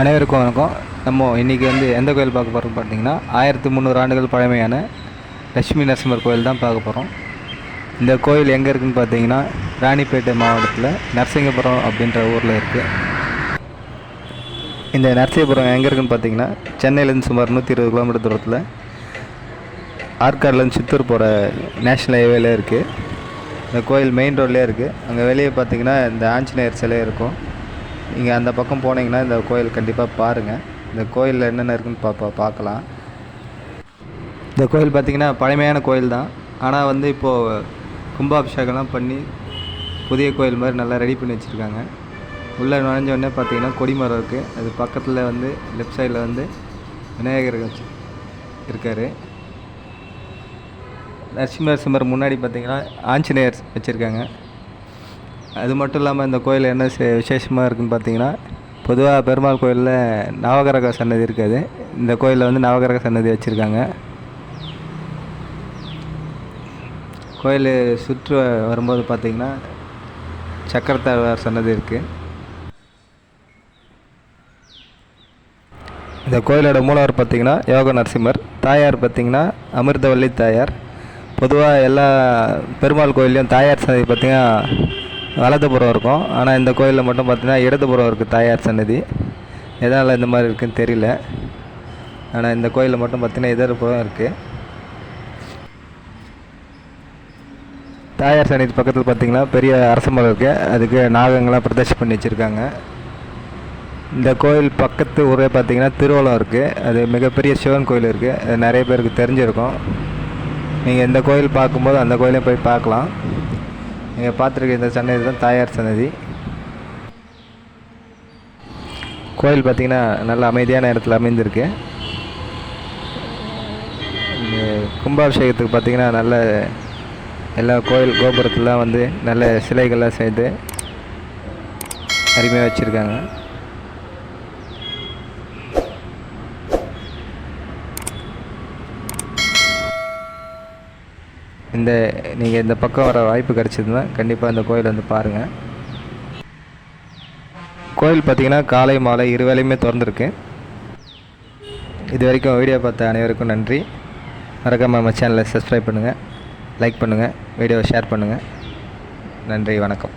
அனைவருக்கும் வணக்கம். நம்ம இன்றைக்கி வந்து எந்த கோயில் பார்க்க போகிறோம் பார்த்தீங்கன்னா ஆயிரத்தி முந்நூறு ஆண்டுகள் பழமையான லட்சுமி நரசிம்மர் கோயில் தான் பார்க்க போகிறோம் இந்த கோயில் எங்கே இருக்குன்னு பார்த்தீங்கன்னா ராணிப்பேட்டை மாவட்டத்தில் நரசிங்கபுரம் அப்படின்ற ஊரில் இருக்குது இந்த நரசிங்கபுரம் எங்கே இருக்குன்னு பார்த்தீங்கன்னா சென்னையிலேருந்து சுமார் நூற்றி இருபது கிலோமீட்டர் தூரத்தில் ஆற்காடுலேருந்து சித்தூர் போகிற நேஷ்னல் ஹைவேல இருக்குது இந்த கோயில் மெயின் ரோட்லேயே இருக்குது அங்கே வெளியே பார்த்தீங்கன்னா இந்த ஆஞ்சநேயர் சிலை இருக்கும். நீங்கள் அந்த பக்கம் போனீங்கன்னா இந்த கோயில் கண்டிப்பாக பாருங்கள். இந்த கோயிலில் என்னென்ன இருக்குன்னு பா பார்க்கலாம். இந்த கோயில் பார்த்திங்கன்னா பழமையான கோயில் தான். ஆனால் வந்து இப்போது கும்பாபிஷேகம்லாம் பண்ணி புதிய கோயில் மாதிரி நல்லா ரெடி பண்ணி வச்சுருக்காங்க. உள்ளே நுழைஞ்ச உடனே பார்த்தீங்கன்னா கொடிமரம் இருக்குது அது பக்கத்தில் வந்து லெஃப்ட் சைடில் வந்து விநாயகர் வச்சு இருக்கார். நரசிம்மர் சிம்மர் முன்னாடி பார்த்தீங்கன்னா ஆஞ்சநேயர் வச்சுருக்காங்க. அது மட்டும் இல்லாமல் இந்த கோயில் என்ன சே- விசேஷமாக இருக்குன்னு பார்த்தீங்கன்னா பொதுவாக பெருமாள் கோயிலில் நவகிரக சன்னதி இருக்காது. இந்த கோயிலில் வந்து நவகிரக சன்னதி வச்சுருக்காங்க. கோயில் சுற்று வரும்போது பார்த்தீங்கன்னா சக்கரத்தாழ்வார் சன்னதி இருக்குது இந்த கோயிலோட மூலவர் பார்த்தீங்கன்னா யோக நரசிம்மர். தாயார் பார்த்தீங்கன்னா அமிர்தவல்லி தாயார். பொதுவாக எல்லா பெருமாள் கோயில்லையும் தாயார் சன்னதி பார்த்திங்கன்னா வலதுபுறம் இருக்கும். ஆனால் இந்த கோயிலில் மட்டும் பார்த்தீங்கன்னா இடதுபுறம் இருக்குது தாயார் சன்னதி. எதனால் இந்த மாதிரி இருக்குன்னு தெரியல. ஆனால் இந்த கோயிலில் மட்டும் பார்த்தீங்கன்னா இடதுபுறம் இருக்குது தாயார் சன்னதி பக்கத்தில் பார்த்திங்கன்னா பெரிய அரசமரம் இருக்குது அதுக்கு நாகங்களாம் பிரதர்ஷம் பண்ணி வச்சுருக்காங்க. இந்த கோயில் பக்கத்து ஊரே பார்த்தீங்கன்னா திருவள்ளம் இருக்குது அது மிகப்பெரிய சிவன் கோயில் இருக்குது அது நிறைய பேருக்கு தெரிஞ்சிருக்கும். நீங்கள் இந்த கோயில் பார்க்கும்போது அந்த கோயிலையும் போய் பார்க்கலாம். நீங்கள் பார்த்துருக்க இந்த சன்னதி தான் தாயார் சன்னதி. கோயில் பார்த்திங்கன்னா நல்ல அமைதியான இடத்துல அமைந்திருக்கு. இந்த கும்பாபிஷேகத்துக்கு பார்த்தீங்கன்னா நல்ல எல்லா கோயில் கோபுரத்துலாம் வந்து நல்ல சிலைகள்லாம் செய்து அருமையாக வச்சுருக்காங்க. இந்த நீங்கள் இந்த பக்கம் வர வாய்ப்பு கிடச்சிதுன்னா கண்டிப்பாக இந்த கோயில் வந்து பாருங்கள் கோயில் பார்த்தீங்கன்னா காலை மாலை இரு வேளையுமே திறந்துருக்கு. இது வரைக்கும் வீடியோ பார்த்த அனைவருக்கும் நன்றி. மறக்காமல் நம்ம சேனலை சப்ஸ்கிரைப் பண்ணுங்கள் லைக் பண்ணுங்கள் வீடியோவை ஷேர் பண்ணுங்கள் நன்றி வணக்கம்.